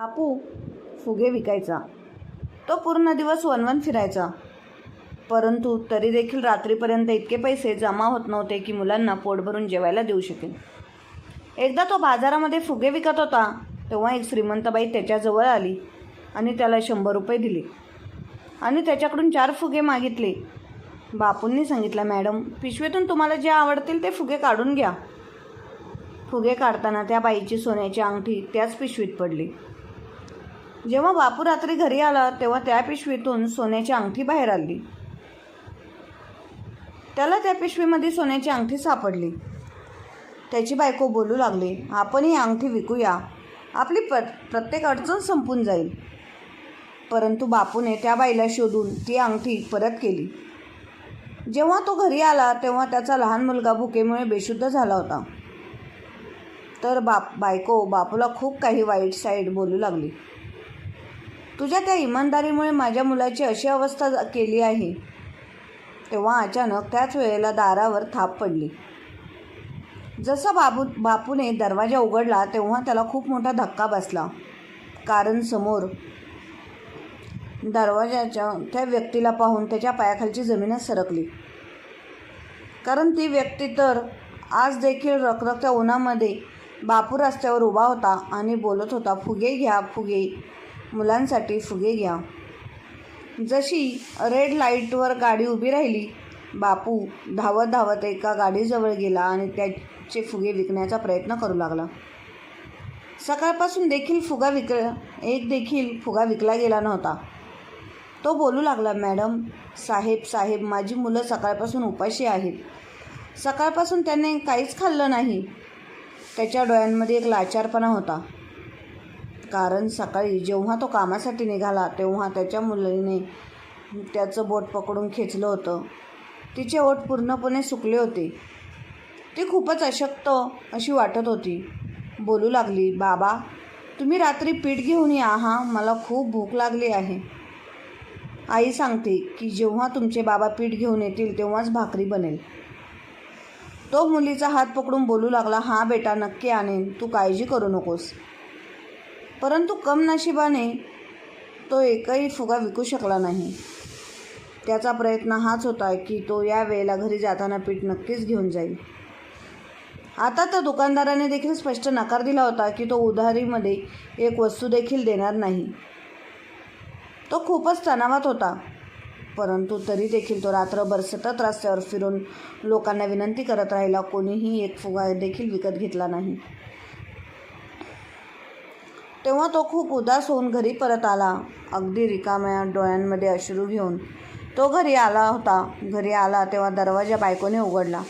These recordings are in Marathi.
बापू फुगे विकायचा. तो पूर्ण दिवस वनवन फिरायचा. परंतु तरी देखील रात्रीपर्यंत इतके पैसे जमा होत नव्हते की मुलांना पोट भरून जेवायला देऊ शकेल एकदा तो बाजारामध्ये फुगे विकत होता तेव्हा एक श्रीमंतबाई त्याच्याजवळ आली आणि त्याला शंभर रुपये दिले. आणि त्याच्याकडून चार फुगे मागितले. बापूंनी सांगितलं मॅडम पिशवीतून तुम्हाला जे आवडतील ते फुगे काढून घ्या. फुगे काढताना त्या बाईची सोन्याची अंगठी त्याच पिशवीत पडली. जेव्हा बापू रात्री घरी आला तेव्हा त्या पिशवीतून सोन्याची अंगठी बाहेर आली. त्याला त्या पिशवीमध्ये सोन्याची अंगठी सापडली. त्याची बायको बोलू लागली आपण ही अंगठी विकूया. आपली प्र प्रत्येक अडचण संपून जाईल. परंतु बापूने त्या बाईला शोधून ती अंगठी परत केली. जेव्हा तो घरी आला तेव्हा त्याचा लहान मुलगा भुकेमुळे बेशुद्ध झाला होता. तर बाप बायको बापूला खूप काही वाईट साईड बोलू लागली. तुझ्या त्या इमानदारीमुळे माझ्या मुलाची अशी अवस्था ज- केली आहे. तेव्हा अचानक त्याच वेळेला दारावर थाप पडली. जसा बाबू बापूने दरवाजा उघडला तेव्हा त्याला खूप मोठा धक्का बसला. कारण समोर दरवाजाच्या त्या व्यक्तीला पाहून त्याच्या पायाखालची जमीनच सरकली. कारण ती व्यक्ती तर आज देखील रखरखत्या उन्हामध्ये बापू रस्त्यावर उभा होता आणि बोलत होता फुगे घ्या फुगे. मुलांसाठी फुगे घ्या. जशी रेड लाईटवर गाडी उभी राहिली बापू धावत धावत एका गाडीजवळ गेला आणि त्याचे फुगे विकण्याचा प्रयत्न करू लागला. सकाळपासून देखील फुगा विक एक देखील फुगा विकला गेला नव्हता. तो बोलू लागला मॅडम साहेब साहेब माझी मुलं सकाळपासून उपाशी आहेत. सकाळपासून त्याने काहीच खाल्लं नाही. त्याच्या डोळ्यांमध्ये एक लाचारपणा होता. कारण सकाळी जेव्हा तो कामासाठी निघाला तेव्हा त्याच्या मुलीने त्याचं बोट पकडून खेचलं होतं. तिचे ओठ पूर्णपणे सुकले होते. ती खूपच अशक्त अशी वाटत होती. बोलू लागली बाबा तुम्ही रात्री पीठ घेऊन या हा मला खूप भूक लागली आहे. आई सांगते की जेव्हा तुमचे बाबा पीठ घेऊन येतील तेव्हाच भाकरी बनेल. तो मुलीचा हात पकडून बोलू लागला हां बेटा नक्की आणेन तू काळजी करू नकोस. परंतु कम नशिबाने तो एकही फुगा विकू शकला नाही. त्याचा प्रयत्न हाच होता की तो या वेळेला घरी जाताना पीठ नक्कीच घेऊन जाईल. आता तर दुकानदाराने देखील स्पष्ट नकार दिला होता की तो उधारीमध्ये एक वस्तू देखील देणार नाही. तो खूपच तणावात होता परंतु तरी देखील तो रात्रभर सतत रस्त्यावर फिरून लोकांना विनंती करत राहिला कोणीही एक फुगा देखील विकत घेतला नाही. तेव्हा तो खूप उदास होऊन घरी परत आला. अगदी रिकाम्या डोळ्यांमध्ये अश्रू घेऊन तो घरी आला होता. घरी आला तेव्हा दरवाजा बायकोने उघडला.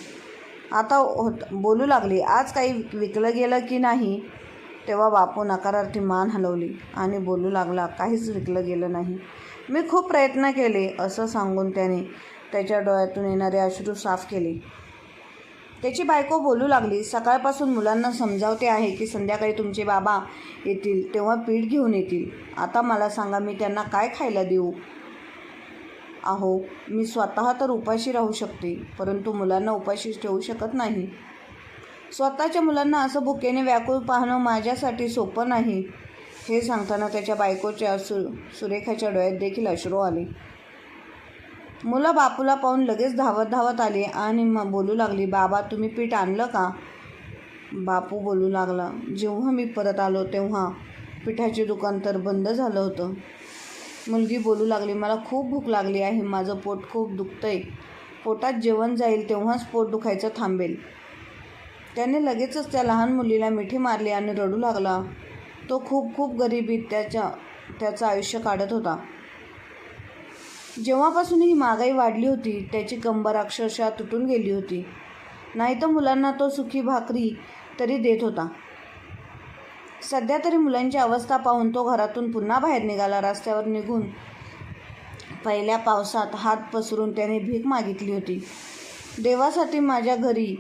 आता होत बोलू लागली आज काही विक- विकलं गेलं की नाही? तेव्हा बापू नकारार्थी मान हलवली आणि बोलू लागला काहीच विकलं गेलं नाही. मी खूप प्रयत्न केले असं सांगून त्याने त्याच्या डोळ्यातून येणारे अश्रू साफ केले. त्याची बायको बोलू लागली. सकाळपासून मुलांना समजावते आहे की संध्याकाळी तुमचे बाबा येतील तेव्हा पीठ घेऊन येतील. आता मला सांगा मी त्यांना काय खायला देऊ? अहो मी स्वतः तर उपाशी राहू शकते परंतु मुलांना उपाशी ठेवू शकत नाही. स्वतःच्या मुलांना असं भुकेने व्याकुळ पाहणं माझ्यासाठी सोपं नाही. हे सांगताना त्याच्या बायकोच्या सु सुरेखाच्या डोळ्यात देखील अश्रू आले. मुलं बापूला पाहून लगेच धावत धावत आली आणि मग बोलू लागली बाबा तुम्ही पीठ आणलं का? बापू बोलू लागला जेव्हा मी परत आलो तेव्हा पिठाचे दुकान तर बंद झालं होतं. मुलगी बोलू लागली मला खूप भूक लागली आहे माझं पोट खूप दुखतंय. पोटात जेवण जाईल तेव्हाच पोट दुखायचं थांबेल. त्याने लगेचच त्या लहान मुलीला मिठी मारली आणि रडू लागला. तो खूप खूप गरिबीत त्याच्या त्याचं आयुष्य काढत होता. जेव्हापासून ही महागाई वाढली होती त्याची कंबर अक्षरशः तुटून गेली होती. नाही तर मुलांना तो सुखी भाकरी तरी देत होता. सध्या तरी मुलांची अवस्था पाहून तो घरातून पुन्हा बाहेर निघाला. रस्त्यावर निघून पहिल्या पावसात हात पसरून त्याने भीक मागितली होती. देवासाठी माझ्या घरी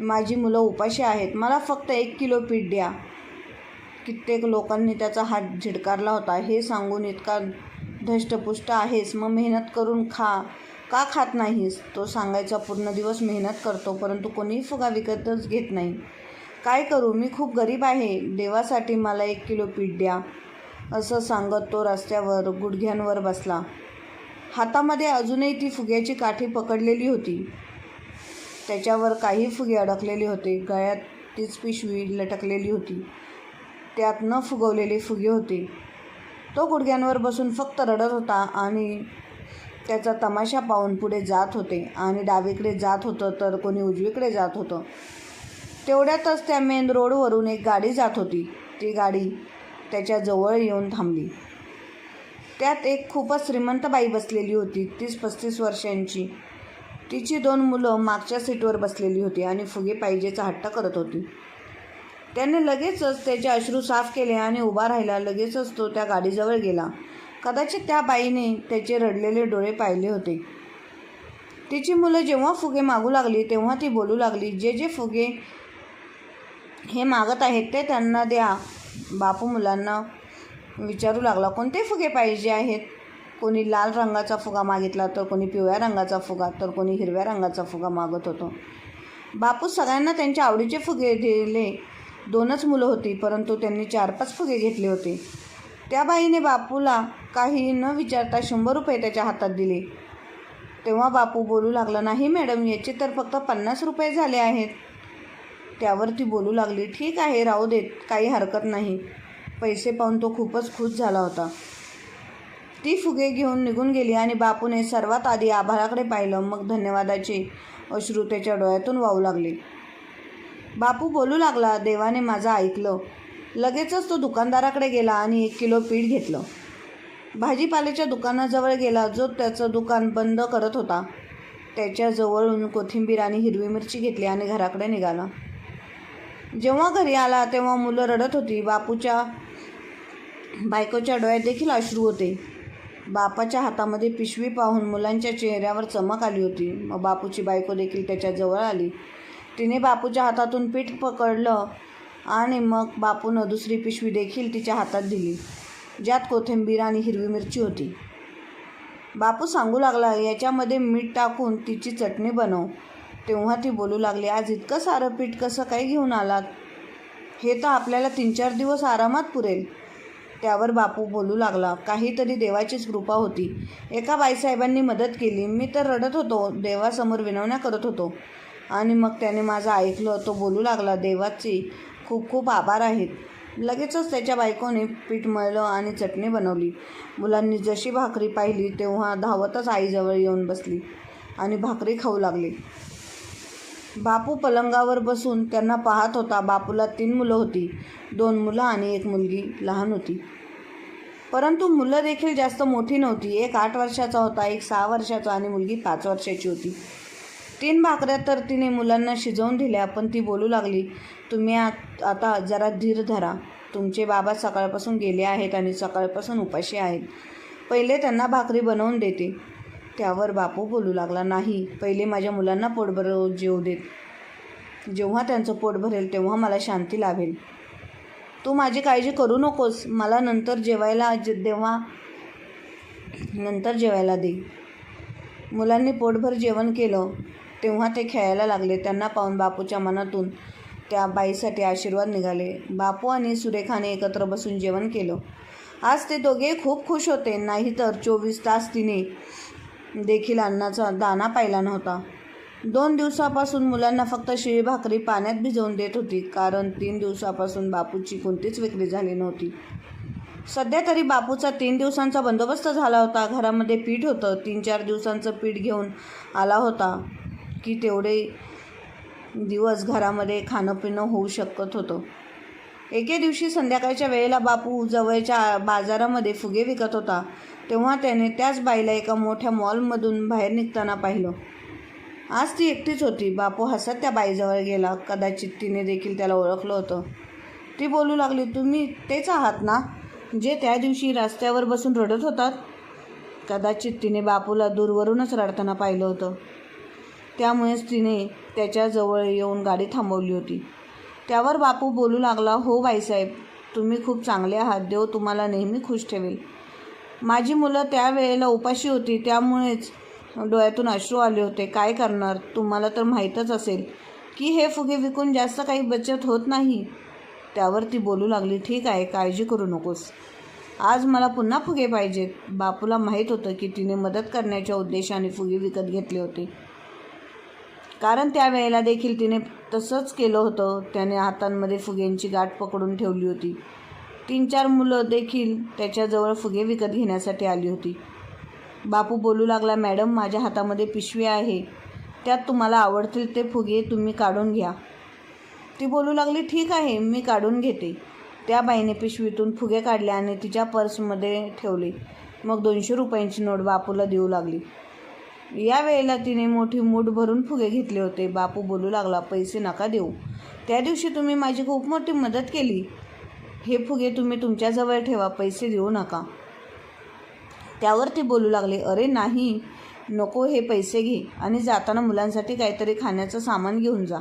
माझी मुलं उपाशी आहेत. मला फक्त एक किलो पीठ द्या. कित्येक लोकांनी त्याचा हात झिडकारला होता. हे सांगून इतका धष्टपुष्ट आहेस मग मेहनत करून खा. का खात नाहीस? तो सांगायचा पूर्ण दिवस मेहनत करतो परंतु कोणीही फुगा विकतच घेत नाही. काय करू? मी खूप गरीब आहे. देवासाठी मला एक किलो पीठ द्या असं सांगत तो रस्त्यावर गुडघ्यांवर बसला. हातामध्ये अजूनही ती फुग्याची काठी पकडलेली होती. त्याच्यावर काही फुगे अडकलेले होते. गळ्यात तीच पिशवी लटकलेली होती. त्यात न फुगवलेले फुगे होते. तो गुडघ्यांवर बसून फक्त रडत होता आणि त्याचा तमाशा पाहून पुढे जात होते आणि डावीकडे जात होतं तर कोणी उजवीकडे जात होतं. तेवढ्यातच त्या मेन रोडवरून एक गाडी जात होती. ती गाडी त्याच्याजवळ येऊन थांबली. त्यात एक खूपच श्रीमंत बाई बसलेली होती तीस पस्तीस वर्षांची. तिची दोन मुलं मागच्या सीटवर बसलेली होती आणि फुगे पाहिजेचा हट्ट करत होती. त्याने लगेचच त्याचे अश्रू साफ केले आणि उभा राहिला. लगेचच तो त्या गाडीजवळ गेला. कदाचित त्या बाईने त्याचे रडलेले डोळे पाहिले होते. तिची मुलं जेव्हा फुगे मागू लागली तेव्हा ती बोलू लागली जे जे फुगे हे मागत आहेत ते त्यांना द्या. बापू मुलांना विचारू लागला कोणते फुगे पाहिजे आहेत? कोणी लाल रंगाचा फुगा मागितला तर कोणी पिवळ्या रंगाचा फुगा तर कोणी हिरव्या रंगाचा फुगा मागत होतो. बापू सगळ्यांना त्यांच्या आवडीचे फुगे दिले. दोनच मुलं होती परंतु त्यांनी चार पाच फुगे घेतले होते. त्या बाईने बापूला काही न विचारता शंभर रुपये त्याच्या हातात दिले. तेव्हा बापू बोलू लागला नाही मॅडम याचे तर फक्त पन्नास रुपये झाले आहेत. त्यावर ती बोलू लागली ठीक आहे राहू देत काही हरकत नाही. पैसे पाहून तो खूपच खुश झाला होता. ती फुगे घेऊन निघून गेली आणि बापूने सर्वात आधी आभाळाकडे पाहिलं. मग धन्यवादाचे अश्रू त्याच्या डोळ्यातून वाहू लागले. बापू बोलू लागला देवाने माझं ऐकलं. लगेचच तो दुकानदाराकडे गेला आणि एक किलो पीठ घेतलं. भाजीपाल्याच्या दुकानाजवळ गेला जो त्याचं दुकान बंद करत होता. त्याच्याजवळून कोथिंबीर आणि हिरवी मिरची घेतली आणि घराकडे निघाला. जेव्हा घरी आला तेव्हा मुलं रडत होती. बापूच्या बायकोच्या डोळ्यात देखील अश्रू होते. बापाच्या हातामध्ये पिशवी पाहून मुलांच्या चेहऱ्यावर चमक आली होती. मग बापूची बायको देखील त्याच्याजवळ आली. तिने बापूच्या हातातून पीठ पकडलं आणि मग बापूनं दुसरी पिशवी देखील तिच्या हातात दिली ज्यात कोथिंबीर आणि हिरवी मिरची होती. बापू सांगू लागला याच्यामध्ये मीठ टाकून तिची चटणी बनव. तेव्हा ती बोलू लागली आज इतकं सारं पीठ कसं काय घेऊन आलात? हे तर आपल्याला तीन चार दिवस आरामात पुरेल. त्यावर बापू बोलू लागला काहीतरी देवाचीच कृपा होती. एका बाईसाहेबांनी मदत केली. मी तर रडत होतो देवासमोर विनवण्या करत होतो. आणि मग त्याने माझं ऐकलं तो बोलू लागला देवाची खूप खूप आभार आहेत लगेचच त्याच्या बायकोने पीठ मळलं आणि चटणी बनवली. मुलांनी जशी भाकरी पाहिली तेव्हा धावतच आईजवळ येऊन बसली आणि भाकरी खाऊ लागली. बापू पलंगावर बसून त्यांना पाहत होता बापूला तीन मुलं होती दोन मुलं आणि एक मुलगी लहान होती. परंतु मुलं देखील जास्त मोठी नव्हती एक आठ वर्षाचा होता एक सहा वर्षाचा आणि मुलगी पाच वर्षाची होती. तीन भाकऱ्या तर तिने मुलांना शिजवून दिल्या पण ती बोलू लागली तुम्ही आता जरा धीर धरा. तुमचे बाबा सकाळपासून गेले आहेत आणि सकाळपासून उपाशी आहेत. पहिले त्यांना भाकरी बनवून देते. त्यावर बापू बोलू लागला नाही पहिले माझ्या मुलांना पोटभर जेवू देत. जेव्हा त्यांचं पोट भरेल तेव्हा मला शांती लाभेल. तू माझी काळजी करू नकोस. मला नंतर जेवायला जेव्हा तेव्हा नंतर जेवायला दे. मुलांनी पोटभर जेवण केलं. तेव्हा ते खेळायला लागले. त्यांना पाहून बापूच्या मनातून त्या बाईसाठी आशीर्वाद निघाले. बापू आणि सुरेखाने एकत्र बसून जेवण केलं. आज ते दोघे खूप खुश होते. नाहीतर चोवीस तास तिने देखील अन्नाचा दाना पाहिला नव्हता. दोन दिवसापासून मुलांना फक्त शिळी भाकरी पाण्यात भिजवून देत होती. कारण तीन दिवसापासून बापूची कोणतीच विक्री झाली नव्हती. सध्या तरी बापूचा तीन दिवसांचा बंदोबस्त झाला होता. घरामध्ये पीठ होतं. तीन चार दिवसांचं पीठ घेऊन आला होता. की तेवढे दिवस घरामध्ये खाणं पिणं होऊ शकत होतं. एके दिवशी संध्याकाळच्या वेळेला बापू जवळच्या बाजारामध्ये फुगे विकत होता. तेव्हा त्याने त्याच बाईला एका मोठ्या मॉलमधून बाहेर निघताना पाहिलं. आज ती एकटीच होती. बापू हसत त्या बाईजवळ गेला. कदाचित तिने देखील त्याला ओळखलं होतं. ती बोलू लागली तुम्ही तेच आहात ना जे त्या दिवशी रस्त्यावर बसून रडत होतात? कदाचित तिने बापूला दूरवरूनच रडताना पाहिलं होतं. त्यामुळेच तिने त्याच्याजवळ येऊन गाडी थांबवली होती. त्यावर बापू बोलू लागला हो बाईसाहेब तुम्ही खूप चांगले आहात देव तुम्हाला नेहमी खुश ठेवेल. माझी मुलं त्यावेळेला उपाशी होती त्यामुळेच डोळ्यातून अश्रू आले होते. काय करणार? तुम्हाला तर माहीतच असेल की हे फुगे विकून जास्त काही बचत होत नाही. त्यावर ती बोलू लागली ठीक आहे काळजी करू नकोस. आज मला पुन्हा फुगे पाहिजेत. बापूला माहीत होतं की तिने मदत करण्याच्या उद्देशाने फुगे विकत घेतले होते. कारण त्यावेळेला देखील तिने तसंच केलं होतं. त्याने हातांमध्ये फुग्यांची गाठ पकडून ठेवली होती. तीन चार मुलं देखील त्याच्याजवळ फुगे विकत घेण्यासाठी आली होती. बापू बोलू लागला मॅडम माझ्या हातामध्ये पिशवी आहे. त्यात तुम्हाला आवडतील ते फुगे तुम्ही काढून घ्या. ती बोलू लागली ठीक आहे मी काढून घेते. त्या बाईने पिशवीतून फुगे काढले आणि तिच्या पर्समध्ये ठेवले. मग दोनशे रुपयांची नोट बापूला देऊ लागली. या वेळेला तिने मोठी मूठ भरून फुगे घेतले होते. बापू बोलू लागला पैसे नका देऊ. त्या दिवशी तुम्ही माझी खूप मोठी मदत केली. हे फुगे तुम्ही तुमच्याजवळ ठेवा पैसे देऊ नका. त्यावर ती बोलू लागले अरे नाही नको हे पैसे घे आणि जाताना मुलांसाठी काहीतरी खाण्याचं सामान घेऊन जा.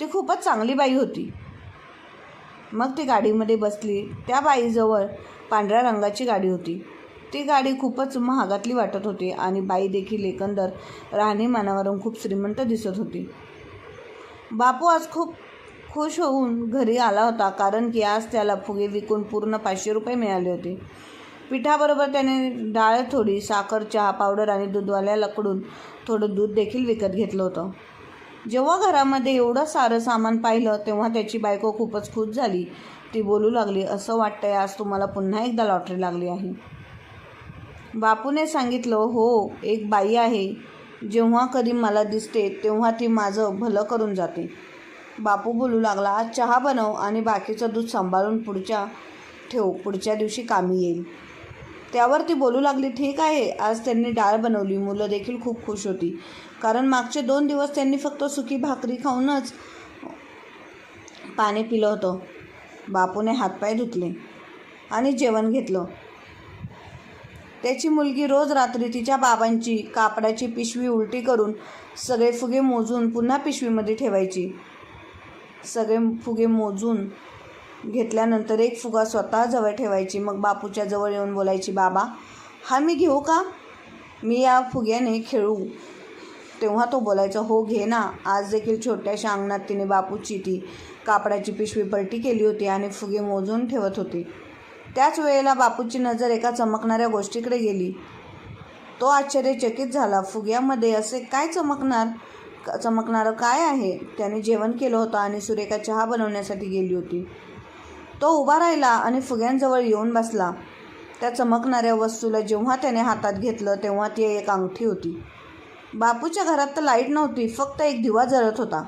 ती खूपच चांगली बाई होती. मग ती गाडीमध्ये बसली. त्या बाईजवळ पांढऱ्या रंगाची गाडी होती. ती गाडी खूपच महागातली वाटत होती आणि बाई देखील एकंदर राहणीमानावरून खूप श्रीमंत दिसत होती. बापू आज खूप खुश होऊन घरी आला होता कारण की आज त्याला फुगे विकून पूर्ण पाचशे रुपये मिळाले होते. पिठाबरोबर त्याने डाळ थोडी साखर चहा पावडर आणि दूधवाल्याकडून थोडं दूध देखील विकत घेतलं होतं. जेव्हा घरामध्ये एवढं सारं सामान पाहिलं तेव्हा त्याची बायको खूपच खुश झाली. ती बोलू लागली असं वाटतंय आज तुम्हाला पुन्हा एकदा लॉटरी लागली आहे. बापूने सांगितलं हो एक बाई आहे. जेव्हा कधी मला दिसते तेव्हा ती माझं भलं करून जाते. बापू बोलू लागला आज चहा बनव आणि बाकीचं दूध सांभाळून पुढच्या ठेव पुढच्या दिवशी कामी येईल. त्यावर ती बोलू लागली ठीक आहे आज त्यांनी डाळ बनवली मुलं देखील खूप खुश होती. कारण मागचे दोन दिवस त्यांनी फक्त सुकी भाकरी खाऊनच पाणी पिलं होतं. बापूने हातपाय धुतले आणि जेवण घेतलं. त्याची मुलगी रोज रात्री तिच्या बाबांची कापडाची पिशवी उलटी करून सगळे फुगे मोजून पुन्हा पिशवीमध्ये ठेवायची. सगळे फुगे मोजून घेतल्यानंतर एक फुगा स्वतः जवळ ठेवायची. मग बापूच्या जवळ येऊन बोलायची बाबा हा मी घेऊ का? मी या फुग्याने खेळू. तेव्हा तो बोलायचा हो घे ना. आज देखील छोट्याशा अंगणात तिने बापूची ती कापडाची पिशवी पलटी केली होती आणि फुगे मोजून ठेवत होती. त्याच वेळेला बापूची नजर एका चमकणाऱ्या गोष्टीकडे गेली. तो आश्चर्यचकित झाला. फुग्यामध्ये असे काय चमकणार? चमकणारं काय आहे? त्याने जेवण केलं होतं आणि सुरेखा चहा बनवण्यासाठी गेली होती. तो उभा राहिला आणि फुग्यांजवळ येऊन बसला. त्या चमकणाऱ्या वस्तूला जेव्हा त्याने हातात घेतलं तेव्हा ती एक अंगठी होती. बापूच्या घरात तर लाइट नव्हती फक्त एक दिवा जळत होता.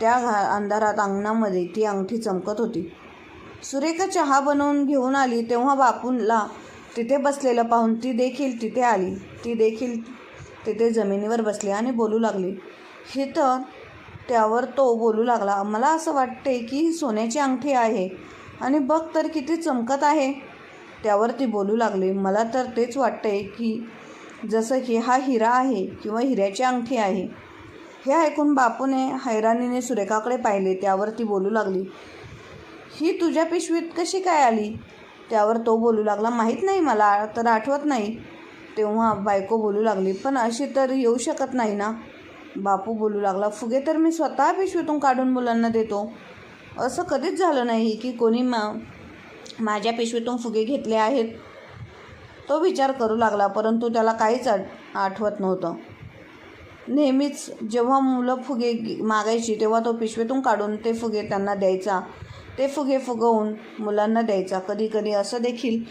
त्या घा अंधारात अंगणामध्ये ती अंगठी चमकत होती. सुरेखा चहा बनवून घेऊन आली तेव्हा बापूंला तिथे बसलेलं पाहून ती देखील तिथे आली. ती देखील तिथे जमिनीवर बसली आणि बोलू लागली. हे तर त्यावर तो बोलू लागला मला असं वाटते की ही सोन्याची अंगठी आहे आणि बघ तर किती चमकत आहे. त्यावर ती बोलू लागली मला तर तेच वाटते की जसं की हा हिरा आहे किंवा हिऱ्याची अंगठी आहे. हे ऐकून बापूने हैराणीने सुरेखाकडे पाहिले त्यावर ती बोलू लागली ही तुझ्या पिशवीत कशी काय आली? त्यावर तो बोलू लागला माहीत नाही मला तर आठवत नाही. तेव्हा बायको बोलू लागली पण अशी तर येऊ शकत नाही ना. बापू बोलू लागला फुगे तर मी स्वतः पिशवीतून काढून मुलांना देतो. असं कधीच झालं नाही की कोणी मा माझ्या पिशवीतून फुगे घेतले आहेत. तो विचार करू लागला परंतु त्याला काहीच आठवत नव्हतं. नेहमीच जेव्हा मुलं फुगे मागायची तेव्हा तो पिशवीतून काढून ते फुगे त्यांना द्यायचा. ते फुगे फुगवून मुलांना द्यायचा. कधी कधी असं देखील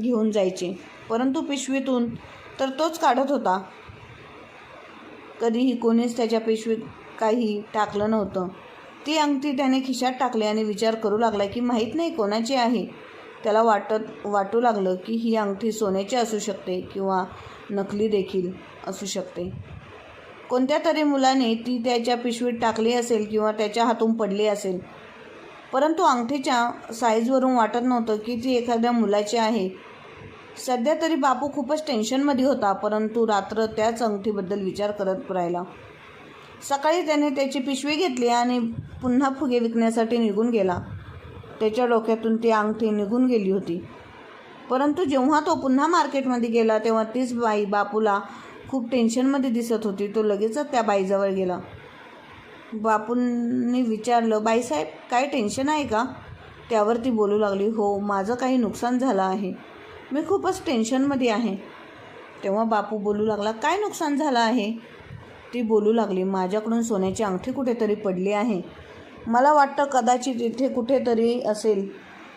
घेऊन जायचे. परंतु पिशवीतून तर तोच काढत होता. कधीही कोणीच त्याच्या पिशवीत काही टाकलं नव्हतं. ती अंगठी त्याने खिशात टाकली आणि विचार करू लागला की माहीत नाही कोणाची आहे. त्याला वाटत वाटू लागलं की ही अंगठी सोन्याची असू शकते किंवा नकली देखील असू शकते. कोणत्या तरी मुलाने ती त्याच्या पिशवीत टाकली असेल किंवा त्याच्या हातून पडली असेल. परंतु अंगठीच्या साईजवरून वाटत नव्हतं की ती एखाद्या मुलाची आहे. सध्या तरी बापू खूपच टेन्शनमध्ये होता परंतु रात्र त्याच अंगठीबद्दल विचार करत राहिला. सकाळी त्याने त्याची पिशवी घेतली आणि पुन्हा फुगे विकण्यासाठी निघून गेला. त्याच्या डोक्यातून ती अंगठी निघून गेली होती. परंतु जेव्हा तो पुन्हा मार्केटमध्ये गेला तेव्हा तीच बाई बापूला खूप टेन्शनमध्ये दिसत होती. तो लगेचच त्या बाईजवळ गेला. बापूंनी विचारलं बाईसाहेब काय टेन्शन आहे का? त्यावर ती बोलू लागली हो माझं काही नुकसान झालं आहे. मी खूपच टेन्शनमध्ये आहे. तेव्हा बापू बोलू लागला काय नुकसान झालं आहे? ती बोलू लागली माझ्याकडून सोन्याची अंगठी कुठेतरी पडली आहे. मला वाटतं कदाचित इथे कुठेतरी असेल.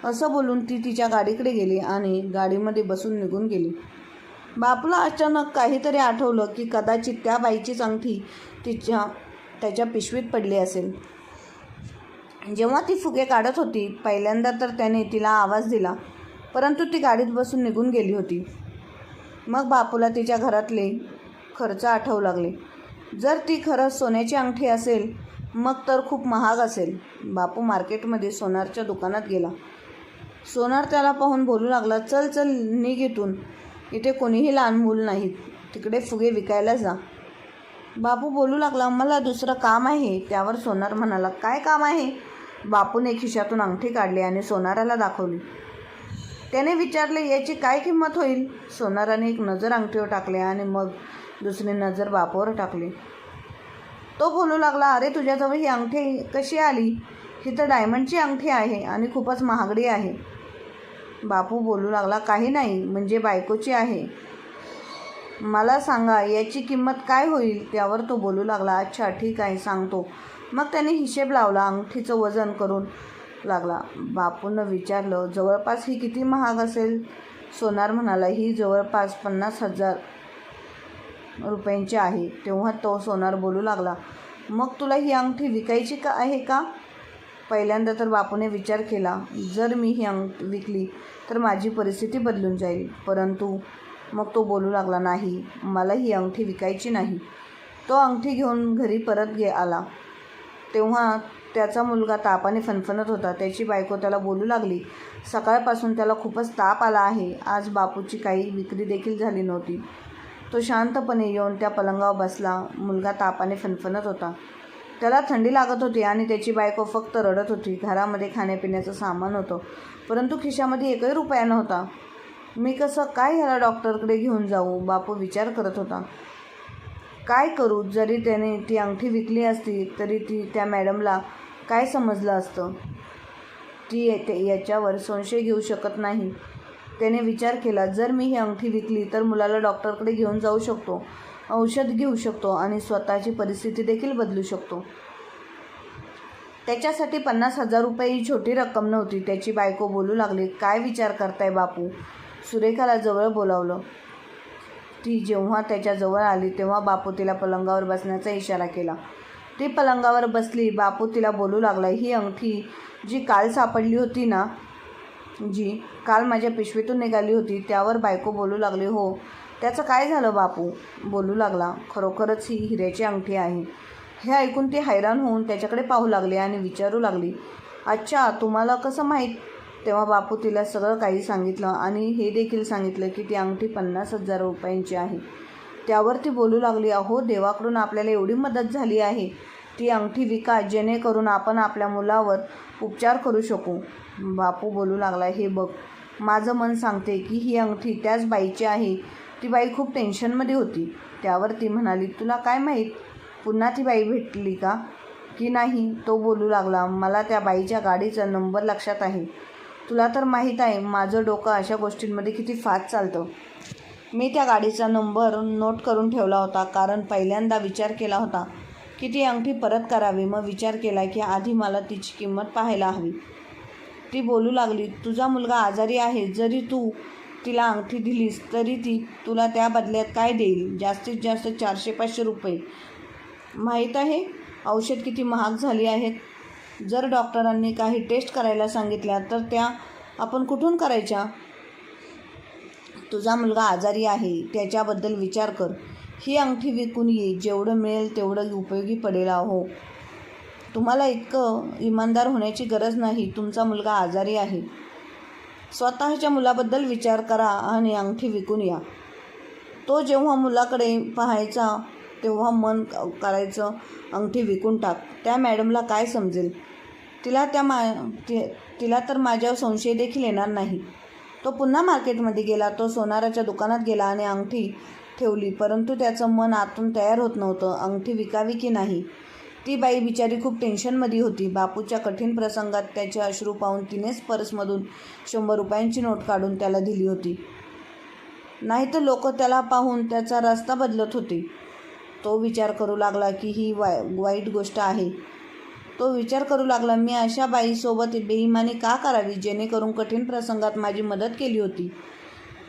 असं बोलून ती तिच्या गाडीकडे गेली आणि गाडीमध्ये बसून निघून गेली. बापूला अचानक काहीतरी आठवलं की कदाचित त्या बाईचीच अंगठी तिच्या त्याच्या पिशवीत पडली असेल. जेव्हा ती फुगे काढत होती पहिल्यांदा तर त्याने तिला आवाज दिला परंतु ती गाडीत बसून निघून गेली होती. मग बापूला तिच्या घरातले खर्च आठवू लागले. जर ती खरंच सोन्याची अंगठी असेल मग तर खूप महाग असेल. बापू मार्केटमध्ये सोनारच्या दुकानात गेला. सोनार त्याला पाहून बोलू लागला चल चल निघ इथून. इथे कोणीही लहान मूल नाहीत. तिकडे फुगे विकायला जा. बापू बोलू लागला मला दुसरं काम आहे. त्यावर सोनार म्हणाला काय काम आहे? बापूने खिशातून अंगठी काढली आणि सोनाराला दाखवली. त्याने विचारले याची काय किंमत होईल? सोनाराने एक नजर अंगठीवर टाकली आणि मग दुसरी नजर बापूवर टाकली. तो बोलू लागला अरे तुझ्याजवळ ही अंगठी कशी आली? ही तर डायमंडची अंगठी आहे आणि खूपच महागडी आहे. बापू बोलू लागला काही नाही म्हणजे बायकोची आहे. मला सांगा याची किंमत काय होईल? त्यावर तो बोलू लागला अच्छा ठीक आहे सांगतो. मग त्याने हिशेब लावला अंगठीचं वजन करून लागला. बापूनं विचारलं जवळपास ही किती महाग असेल? सोनार म्हणाला ही जवळपास पन्नास हजार रुपयांची आहे. तेव्हा तो सोनार बोलू लागला मग तुला ही अंगठी विकायची का आहे का? पहिल्यांदा तर बापूने विचार केला जर मी ही अंग विकली तर माझी परिस्थिती बदलून जाईल. परंतु मग तो बोलू लागला नाही मला ही अंगठी विकायची नाही. तो अंगठी घेऊन घरी परत गे आला. तेव्हा त्याचा मुलगा तापाने फणफणत होता. त्याची बायको त्याला बोलू लागली. सकाळपासून त्याला खूपच ताप आला आहे. आज बापूची काही विक्री देखील झाली नव्हती. तो शांतपणे येऊन त्या पलंगावर बसला. मुलगा तापाने फणफणत होता. त्याला थंडी लागत होती आणि त्याची बायको फक्त रडत होती. घरामध्ये खाण्यापिण्याचं सामान होतं. परंतु खिशामध्ये एकही रुपया नव्हता. मी कसं काय ह्याला डॉक्टरकडे घेऊन जाऊ? बापू विचार करत होता. काय करू? जरी त्याने ती अंगठी विकली असती तरी ती त्या मॅडमला काय समजलं असतं? ती येते याच्यावर संशय घेऊ शकत नाही. त्याने विचार केला जर मी ही अंगठी विकली तर मुलाला डॉक्टरकडे घेऊन जाऊ शकतो. औषध घेऊ शकतो आणि स्वतःची परिस्थिती देखील बदलू शकतो. त्याच्यासाठी पन्नास हजार रुपये ही छोटी रक्कम नव्हती. त्याची बायको बोलू लागली काय विचार करताय बापू? सुरेखाला जवळ बोलावलं. ती जेव्हा त्याच्याजवळ आली तेव्हा बापू तिला पलंगावर बसण्याचा इशारा केला. ती पलंगावर बसली बापू तिला बोलू लागला ही अंगठी जी काल सापडली होती ना जी काल माझ्या पिशवीतून निघाली होती त्यावर बायको बोलू लागली हो. त्याचं काय झालं बापू? बोलू लागला. खरोखरच ही हिऱ्याची अंगठी आहे. हे ऐकून ती हैराण होऊन त्याच्याकडे पाहू लागली आणि विचारू लागली अच्छा तुम्हाला कसं माहीत तेव्हा बापू तिला सगळं काही सांगितलं आणि हे देखील सांगितलं की ती अंगठी पन्नास हजार रुपयांची आहे. त्यावर ती बोलू लागली अहो देवाकडून आपल्याला एवढी मदत झाली आहे. ती अंगठी विका जेणेकरून आपण आपल्या मुलावर उपचार करू शकू. बापू बोलू लागला हे बघ माझं मन सांगते की ही अंगठी त्याच बाईची आहे. ती बाई खूप टेन्शनमध्ये होती. त्यावर ती म्हणाली तुला काय माहीत? पुन्हा ती बाई भेटली का? की नाही तो बोलू लागला मला त्या बाईच्या गाडीचा नंबर लक्षात आहे. तुला तर माहीत आहे माझं डोकं अशा गोष्टींमध्ये किती फास्ट चालतं. मी त्या गाडीचा नंबर नोट करून ठेवला होता कारण पहिल्यांदा विचार केला होता की ती अंगठी परत करावी. मग विचार केला की आधी मला तिची किंमत पाहायला हवी. ती बोलू लागली तुझा मुलगा आजारी आहे जरी तू तिला अंगठी दिलीस तरी ती तुला त्या बदल्यात काय देईल? जास्तीत जास्त चारशे पाचशे रुपये. माहीत आहे? औषध किती महाग झाली आहेत? जर डॉक्टरांनी काही टेस्ट करायला सांगितल्या तर त्या आपण कुठून करायच्या? तुझा मुलगा आजारी आहे त्याच्याबद्दल विचार कर. ही अंगठी विकून ये जेवढं मिळेल तेवढं उपयोगी पडेल हो तुम्हाला इतकं इमानदार होण्याची गरज नाही तुमचा मुलगा आजारी आहे. स्वतःच्या मुलाबद्दल विचार करा आणि अंगठी विकून या. तो जेव्हा मुलाकडे पाहायचा तेव्हा मन करायचं अंगठी विकून टाक. त्या मॅडमला काय समजेल? तिला त्या मा ति तिला तर माझ्यावर संशय देखील येणार नाही. तो पुन्हा मार्केटमध्ये गेला तो सोनाराच्या दुकानात गेला आणि अंगठी ठेवली परंतु त्याचं मन आतून तयार होत नव्हतं अंगठी विकावी की नाही? ती बाई बिचारी खूप टेन्शनमध्ये होती. बापूच्या कठीण प्रसंगात त्याचे अश्रू पाहून तिनेच पर्समधून शंभर रुपयांची नोट काढून त्याला दिली होती. नाही तर लोक त्याला पाहून त्याचा रस्ता बदलत होते. तो विचार करू लागला की ही वाय वाईट गोष्ट आहे. तो विचार करू लागला मी अशा बाईसोबत बेईमानी का करावी जेणेकरून कठीण प्रसंगात माझी मदत केली होती?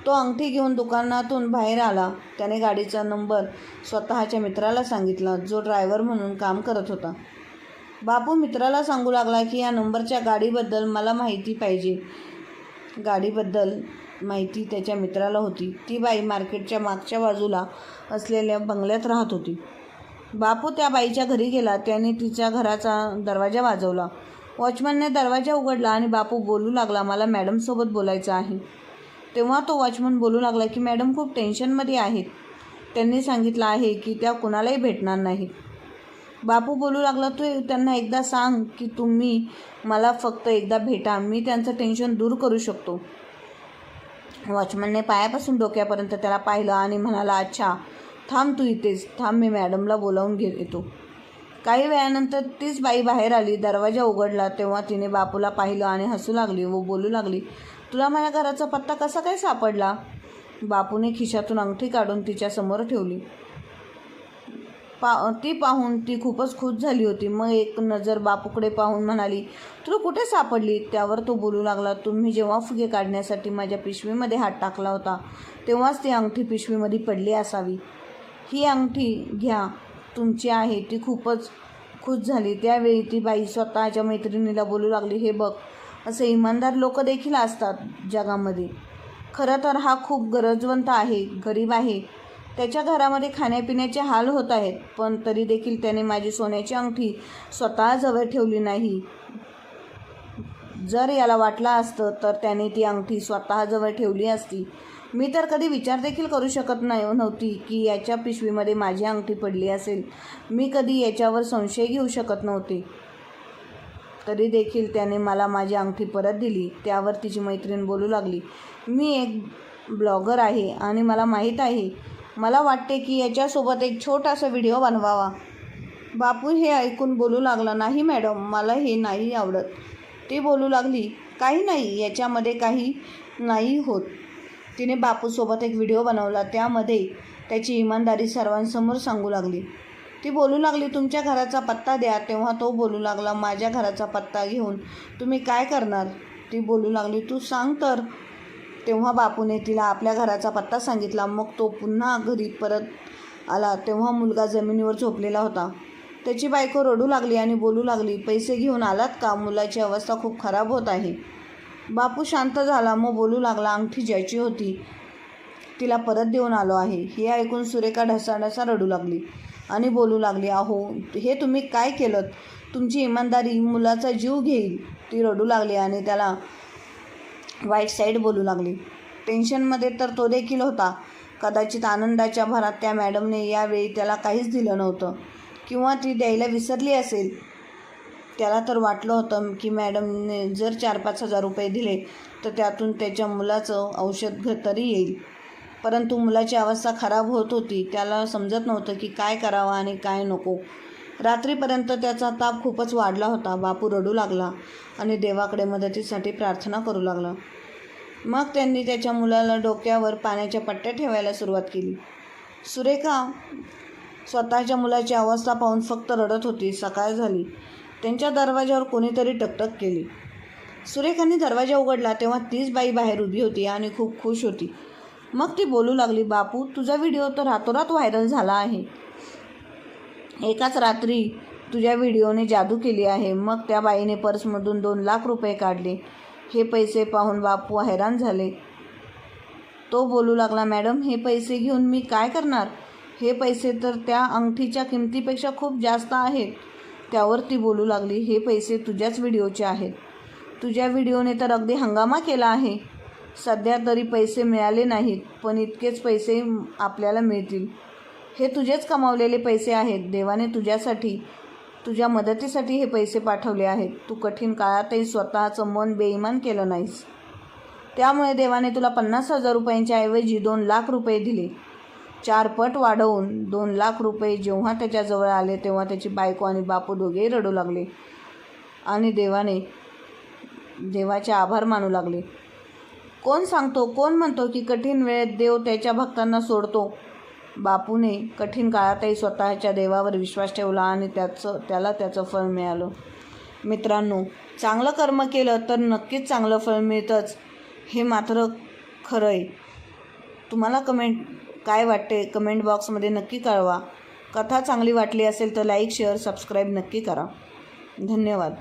तो अंगठी घेऊन दुकानातून बाहेर आला. त्याने गाडीचा नंबर स्वतःच्या मित्राला सांगितला जो ड्रायव्हर म्हणून काम करत होता. बापू मित्राला सांगू लागला की या नंबरच्या गाडीबद्दल मला माहिती पाहिजे. गाडीबद्दल माहिती त्याच्या मित्राला होती. ती बाई मार्केटच्या मागच्या बाजूला असलेल्या बंगल्यात राहत होती. बापू त्या बाईच्या घरी गेला. त्याने तिच्या घराचा दरवाजा वाजवला. वॉचमनने दरवाजा उघडला आणि बापू बोलू लागला मला मॅडमसोबत बोलायचं आहे. तेव्हा तो वॉचमन बोलू लागला की मॅडम खूप टेन्शनमध्ये आहेत. त्यांनी सांगितलं आहे की त्या कुणालाही भेटणार नाहीत. बापू बोलू लागला तू त्यांना एकदा सांग की तुम्ही मला फक्त एकदा भेटा. मी त्यांचं टेन्शन दूर करू शकतो. वॉचमनने पायापासून डोक्यापर्यंत त्याला पाहिलं आणि म्हणाला अच्छा थांब तू इथेच थांब मी मॅडमला बोलावून घे येतो. काही वेळानंतर तीच बाई बाहेर आली दरवाजा उघडला तेव्हा तिने बापूला पाहिलं आणि हसू लागली व बोलू लागली तुला माझ्या घराचा पत्ता कसा काय सापडला? बापूने खिशातून अंगठी काढून तिच्यासमोर ठेवली. पा ती पाहून ती खूपच खुश झाली होती. मग एक नजर बापूकडे पाहून म्हणाली तुला कुठे सापडली? त्यावर तो बोलू लागला तुम्ही जेव्हा फुगे काढण्यासाठी माझ्या पिशवीमध्ये हात टाकला होता तेव्हाच ती अंगठी पिशवीमध्ये पडली असावी. ही अंगठी घ्या. तुमची आहे. ती खूपच खुश झाली. त्यावेळी ती बाई स्वतःच्या मैत्रिणीला बोलू लागली हे बघ असे इमानदार लोक देखील असतात जगामध्ये. खरं तर हा खूप गरजवंत आहे गरीब आहे. त्याच्या घरामध्ये खाण्यापिण्याचे हाल होत आहेत पण तरी देखील त्याने माझी सोन्याची अंगठी स्वतःजवळ ठेवली नाही. जर याला वाटलं असतं तर त्याने ती अंगठी स्वतःजवळ ठेवली असती. मी तर कधी विचार देखील करू शकत नाही नव्हती की याच्या पिशवीमध्ये माझी अंगठी पडली असेल. मी कधी याच्यावर संशय घेऊ शकत नव्हते. तरी देखील त्याने मला माझी अंगठी परत दिली. त्यावर तिची मैत्रीण बोलू लागली मी एक ब्लॉगर आहे आणि मला माहीत आहे. मला वाटते की याच्यासोबत एक छोटासा व्हिडिओ बनवावा. बापू हे ऐकून बोलू लागला नाही मॅडम. मला हे नाही आवडत. ती बोलू लागली काही नाही. याच्यामध्ये काही नाही होत. तिने बापूसोबत एक व्हिडिओ बनवला. त्यामध्ये त्याची इमानदारी सर्वांसमोर सांगू लागली. ती बोलू लागली तुमच्या घराचा पत्ता द्या. तेव्हा तो बोलू लागला माझ्या घराचा पत्ता घेऊन तुम्ही काय करणार? ती बोलू लागली तू सांग तर. तेव्हा बापूने तिला आपल्या घराचा पत्ता सांगितला. मग तो पुन्हा घरी परत आला. तेव्हा मुलगा जमिनीवर झोपलेला होता. त्याची बायको रडू लागली आणि बोलू लागली पैसे घेऊन आलात का? मुलाची अवस्था खूप खराब होत आहे. बापू शांत झाला मग बोलू लागला अंगठी ज्याची होती तिला परत देऊन आलो आहे. हे ऐकून सुरेखा ढसाढसा रडू लागली आणि बोलू लागली अहो हे तुम्ही काय केलं तुमची इमानदारी मुलाचा जीव घेईल. ती रडू लागली आणि त्याला वाईट साईड बोलू लागली. टेन्शनमध्ये तर तो देखील होता. कदाचित आनंदाच्या भरात त्या मॅडमने यावेळी त्याला काहीच दिलं नव्हतं किंवा ती द्यायला विसरली असेल. त्याला तर वाटलं होतं की मॅडमने जर चार पाच हजार रुपये दिले तर त्यातून त्याच्या मुलाचं औषध तरी येईल. परंतु मुलाची अवस्था खराब होत होती. त्याला समजत नव्हतं की काय करावं आणि काय नको. रात्रीपर्यंत त्याचा ताप खूपच वाढला होता. बापू रडू लागला आणि देवाकडे मदतीसाठी प्रार्थना करू लागला. मग त्यांनी त्याच्या मुलाला डोक्यावर पाण्याच्या पट्ट्या ठेवायला सुरुवात केली. सुरेखा स्वतःच्या मुलाची अवस्था पाहून फक्त रडत होती. सकाळ झाली. त्यांच्या दरवाज्यावर कोणीतरी टकटक केली. सुरेखांनी दरवाजा उघडला तेव्हा तीच बाई बाहेर उभी होती आणि खूप खुश होती. मग ती बोलू लागली बापू तुझा व्हिडिओ तर रातोरात व्हायरल झाला आहे. एकाच रात्री तुझ्या व्हिडिओने जादू केली आहे. मग त्या बाईने पर्समधून दोन लाख रुपये काढले. हे पैसे पाहून बापू हैराण झाले. तो बोलू लागला मॅडम हे पैसे घेऊन मी काय करणार? हे पैसे तर त्या अंगठीच्या किमतीपेक्षा खूप जास्त आहेत. त्यावर ती बोलू लागली हे पैसे तुझ्याच व्हिडिओचे आहेत. तुझ्या व्हिडिओने तर अगदी हंगामा केला आहे. सध्या तरी पैसे मिळाले नाहीत पण इतकेच पैसे आपल्याला मिळतील. हे तुझेच कमावलेले पैसे आहेत. देवाने तुझ्यासाठी तुझ्या मदतीसाठी हे पैसे पाठवले आहेत. तू कठीण काळातही स्वतःचं मन बेईमान केलं नाहीस. त्यामुळे देवाने तुला पन्नास हजार रुपयांच्या ऐवजी दोन लाख रुपये दिले. चारपट वाढवून दोन लाख रुपये जेव्हा त्याच्याजवळ आले तेव्हा त्याची बायको आणि बापू दोघेही रडू लागले आणि देवाने देवाचे आभार मानू लागले. कोण सांगतो कोण म्हणतो की कठीण वेळेत देव त्याच्या भक्तांना सोडतो? बापूने कठीण काळातही स्वतःच्या देवावर विश्वास ठेवला आणि त्याचं त्याला त्याचं फळ मिळालं. मित्रांनो चांगलं कर्म केलं तर नक्कीच चांगलं फळ मिळतंच हे मात्र खरं आहे तुम्हाला कमेंट काय वाटते कमेंट बॉक्समध्ये नक्की कळवा. कथा चांगली वाटली असेल तर लाईक शेअर सबस्क्राईब नक्की करा. धन्यवाद.